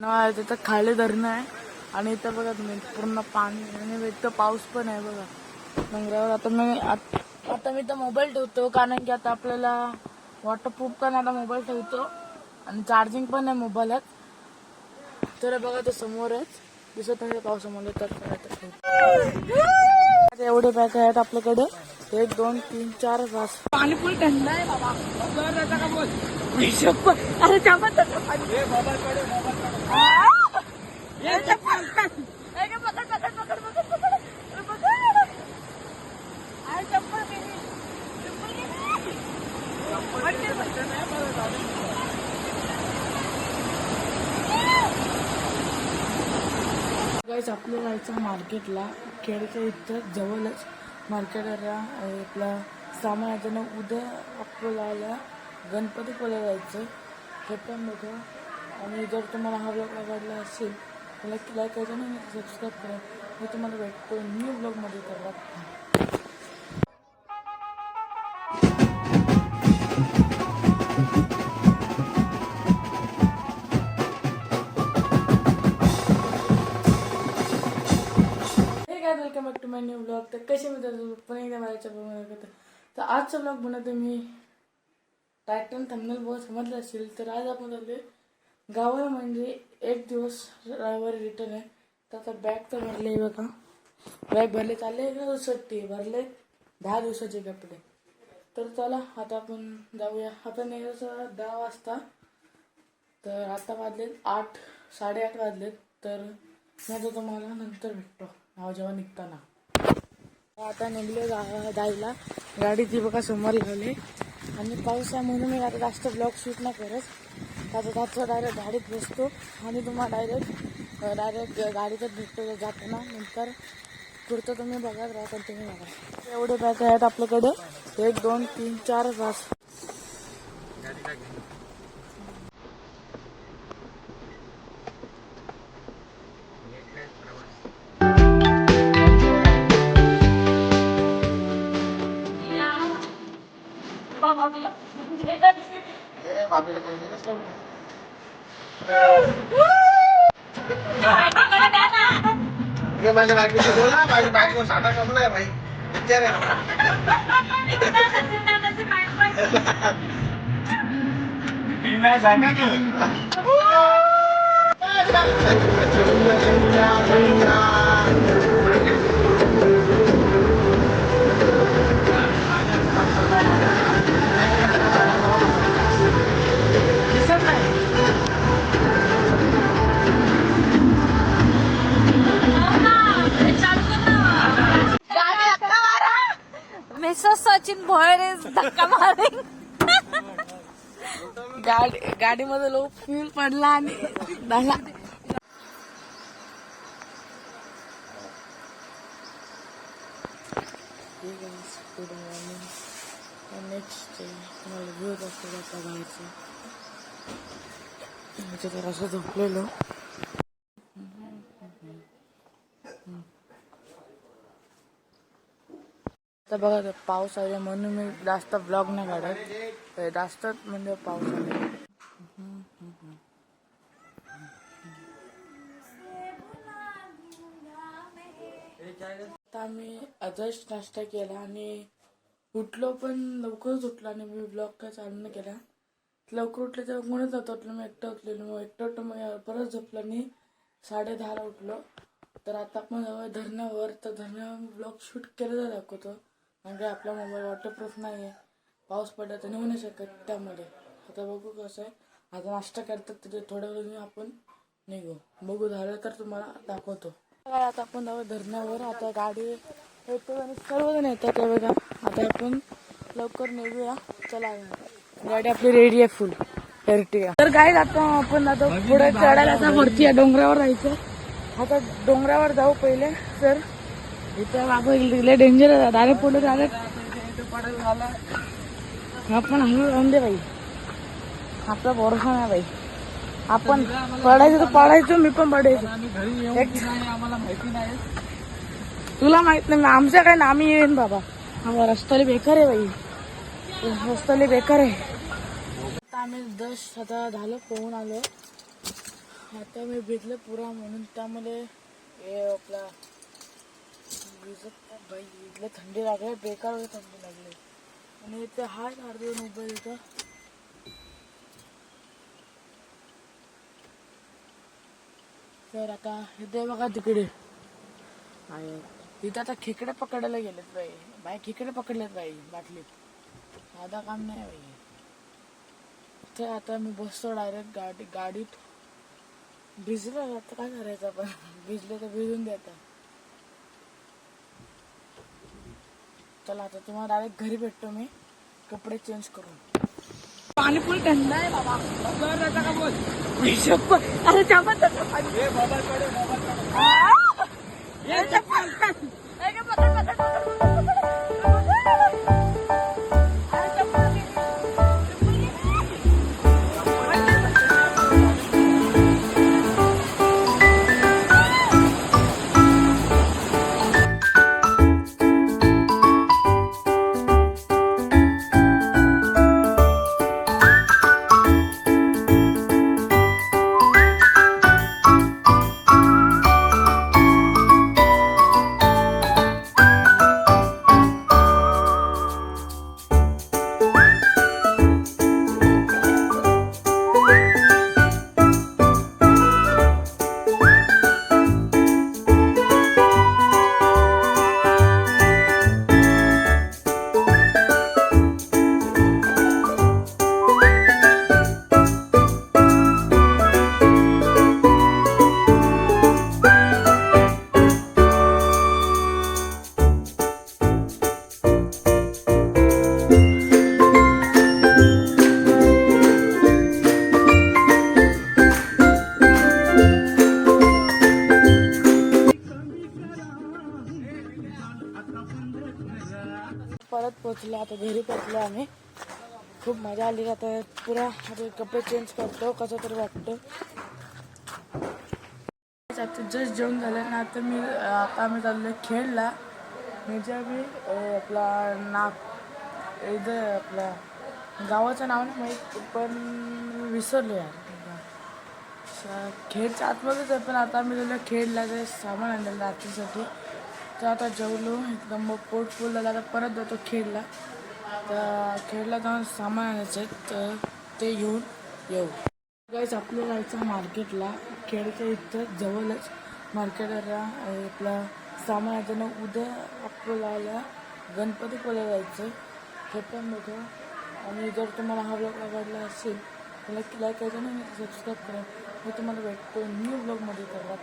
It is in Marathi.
आहे तिथं खाली धरणं आहे. आणि इथं बघा तुम्ही पूर्ण पाणी आणि इथं पाऊस पण आहे बघा. डोंगरावर आता मी आता मी तर मोबाईल ठेवतो कारण की आता आपल्याला वॉटरप्रूफ पण आता मोबाईल ठेवतो. आणि चार्जिंग पण आहे मोबाईलात तर बघा ते समोरच दिसत नाही पावसामुळे तर एवढे बॅग आहेत आपल्याकडे. एक दोन तीन चार पाच. पाणी फुल थंड आहे बाबा. अरे आपलं जायचं मार्केटला. खेडच्या इथं जवळच. मार्केटला आपला सामान उद्या आपल्याला गणपतीपुळ्याला जायचं. हे पण बघा. आणि जर तुम्हाला हा ब्लॉग आवडला असेल तर लाईक लाईक करायचं आणि सबस्क्राईब करा. मी तुम्हाला भेटतो न्यू ब्लॉगमध्ये तर काय welcome back to my new blog तर कसे मी तर पण एकदा माझ्या तर आजचा ब्लॉग बनवतो मी टायटन थंबनेल बहुत समजलं असेल तर आज आपण आले गावाला. म्हणजे एक दिवस रविवारी रिटर्न आहे. तर आता बॅग तर भरले बघा. बॅग भरले चालले ना सुट्टी भरले दहा दिवसाचे कपडे. तर चला आता आपण जाऊया. आपण यायचं दहा वाजता. तर आता वाजलेत आठ साडेआठ वाजलेत. तर मी आता तुम्हाला नंतर भेटतो. नाव जेव्हा निघताना. आता निघले जा- जायला गाडी ती बघा समोर लावली आणि पाऊस आहे म्हणून मी आता जास्त ब्लॉग शूट नाही करत. आता त्याचं डायरेक्ट गाडीत बसतो. आणि तुम्हाला डायरेक्ट डायरेक्ट गाडीतच भेटतो जाताना. नंतर पुढचं तुम्ही बघत राहा तुम्ही बघा. एवढे बॅग आहेत आपल्याकडे. एक दोन तीन चार पाच Gimana lagi sekolah, pagi-pagi gue sana kamu lah, Rai. Kejar ya. Ini sana tuh. Terima kasih. Sachin Bhoyar धक्का मारे गाडी गाडीमध्ये लोक फ्यूल पडला आणि झाला नेक्स्ट तुम्हाला व्ह्यू दाखवतो आता बाहेरचं म्हणजे तर असं झोपलेलो. तर बघा ते पाऊस आले म्हणून मी जास्त ब्लॉग नाही काढत. जास्त म्हणजे पाऊस आले आता आम्ही आदर्श नाश्ता केला आणि उठलो पण लवकरच उठलो आणि मी ब्लॉग काय चालू नाही केला. लवकर उठले तर कोणच जातो उठलो. मी एकटं उठलेलो मग एकटं उठलो मग परत झोपलो आणि साडे दहाला उठलो. तर आता आपण जाऊया धरणावर. तर धरणावर ब्लॉग शूट केलेला दाखवतो. म्हणजे आपला मोबाईल वॉटरप्रूफ नाही आहे पाऊस पडला तर निघू नाही शकत त्यामुळे आता बघू कसं आहे. आता नाश्ता करतात त्याच्या थोड्या वेळाने आपण निघू. बघू झालं तर तुम्हाला दाखवतो. काय आता आपण जाऊ धरणावर. आता गाडी येतो आणि सर्वजण येतात ते बघा. आता आपण लवकर निघूया. चला गाडी आपली रेडी आहे फुल तर काय आता आपण आता पुढे चढायला आता वरती या डोंगरावर जायचं आता डोंगरावर जाऊ पहिले. तर इथं बाबा लय डेंजर आहे. डायरेक्ट पुढे डायरेक्ट आपण राहून दे बाई. आपला भरोसा नाही बाई. आपण पडायचं तर पडायचं मी पण पडायचो. तुला माहीत नाही आमच्या काय नामी येईन बाबा. हा रस्ताले बेकार आहे बाई. रस्ताले बेकार आहे. आता आम्ही दश आता झालं पोहून आलो. आता मी भिजले पुरा म्हणून त्यामुळे आपला भिजत बाई इथलं थंडी लागली बेकार होते थंडी लागली. आणि इथे हाय अर्धे उभं इथं. तर आता इथे बघा तिकडे. आणि तिथं आता खेकडे पकडायला गेलेत बाई. बाई खेकडे पकडलेत बाई बाटलीत. साधा काम नाही बाई. तर आता मी बसतो डायरेक्ट गाडी गाडीत. भिजलं आता काय करायचं आपण? भिजले तर भिजून दे चला आता तुम्हाला डायरेक्ट घरी भेटतो मी. कपडे चेंज करून. पाणीपुरी थंड आहे बाबा. अरे चपत परत पोचलो आता घरी पोचलो आम्ही. खूप मजा आली. आता पुरा आता कपडे चेंज करतो कसं तरी वाटतो. आता जस्ट जेवण झालं ना आता मी आता आम्ही चाललो खेळला. म्हणजे मी आपला नाग इथं आपला गावाचं नाव नाही माहीत पण विसरलो यार. खेळच्या आतमध्येच आहे पण आता आम्ही त्याला खेळला ते सामान आणलेलं रात्रीसाठी. तर आता जेवलो एकदम मग पोट फुललं आता परत जातो खेळला तर खेळला जाऊन सामान आणायचं आहे, तर ते घेऊन येऊ. गाईच आपलं जायचं मार्केटला. खेळच्या इथं जवळच मार्केटला आपला सामान आहे. ना उद्या आपल्याला गणपतीपुला जायचं हे पण बघा. आणि जर तुम्हाला हा ब्लॉग आवडला असेल तर लाईक करायचं ना सबस्क्राईब करा. मी तुम्हाला भेटतो न्यू ब्लॉगमध्ये करा